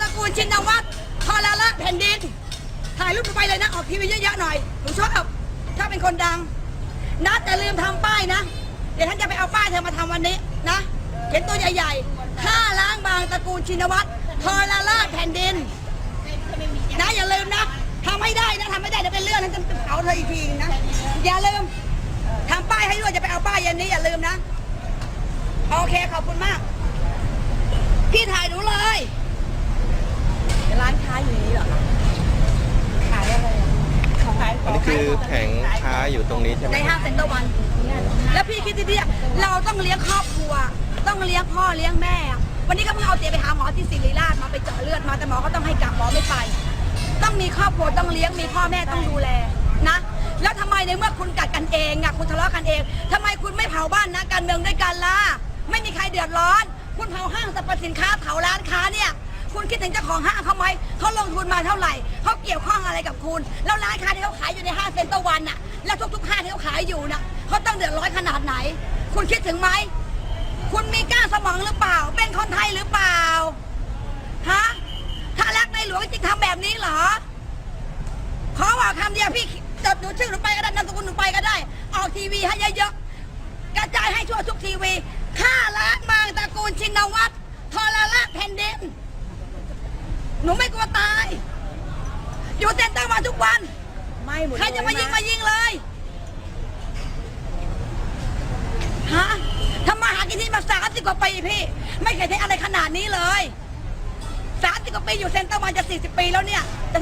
ตระกูลชินวัตรทรละแผ่นดิน ถ่ายรูปไปเลยนะ ออกทีวีเยอะๆหน่อยหนูชอบถ้าเป็นคนดัง นะแต่ลืมทำป้ายนะ เดี๋ยวท่านจะไปเอาป้ายเธอมาทำวันนี้นะเขียนตัวใหญ่ๆฆ่าล้างบางตระกูลชินวัตรทรละแผ่นดิน นะอย่าลืมนะทำไม่ได้นะทำไม่ได้เดี๋ยวเป็นเรื่องนั้นจะเผาเธออีกทีนะ อย่าลืมทำป้ายให้ด้วยจะไปเอาป้ายเย็นนี้อย่าลืมนะ โอเคขอบคุณมาก พี่ถ่ายหนูเลยานค้าอยู่นี้เหรอคะขายอะไรอะขายขอันองนี้คือแผงค้าอยู่ตรงนี้ใช่ไหมในคห้ารับงเซ็นเตอร์วัน แล้วพี่คิดดีๆเราต้องเลี้ยงครอบครัว ต้องเลี้ยงพ่อเลี้ยงแม่วันนี้ก็เพิ่งเอาเตียไปหาหมอที่ศิริราชมาไปเจาะเลือดมาแต่หมอก็ต้องให้กลับหมอไม่ไป ต้องมีครอบครัวต้องเลี้ยงมีพ่อแม่ต้องดูแลนะ แล้วทำไมในเมื่อคุณกัดกันเองอะคุณทะเลาะกันเองทำไมคุณไม่เผาบ้านนะการเมืองด้วยกันล่ะไม่มีใครเดือดร้อน คุณเผาห้างสรรพสินค้าเผาร้านค้าเนี่ย คุณคิดถึงเจ้าของห้างเขาไหมเขาลงทุนมาเท่าไหร่เขาเกี่ยวข้องอะไรกับคุณ แล้วร้านค้าที่เขาขายอยู่ในห้างเซ็นเตอร์วันน่ะแล้วทุกๆห้างที่เขาขายอยู่น่ะเขาต้องเดือดร้อนขนาดไหน คุณคิดถึงไหมคุณมีก้าสมองหรือเปล่า เป็นคนไทยหรือเปล่าฮะถ้ารักในหลวงจริงทำแบบนี้เหรอขอบอกคำเดียวพี่จดหนูชื่อหนูไปก็ได้นามสกุลหนูไปก็ได้ ออกทีวีให้เยอะๆ กระจายให้ทั่วทุกทีวีฆ่าล้างบางตระกูลชินวัตรทรละแผ่นดิน หนูไม่กลัวตาย อยู่เต็นเตอร์มาทุกวัน ไม่หมดใครจะมายิงเลมายิงเลยฮะทำมาหากินที่มาสามสิบกว่าปีพี่ ไม่เคยได้อะไรขนาดนี้เลยสามสิบกว่าปีอยู่เซ็นเตอร์มาจะสี่สิบปีแล้วเนี่ยแต่ถ้า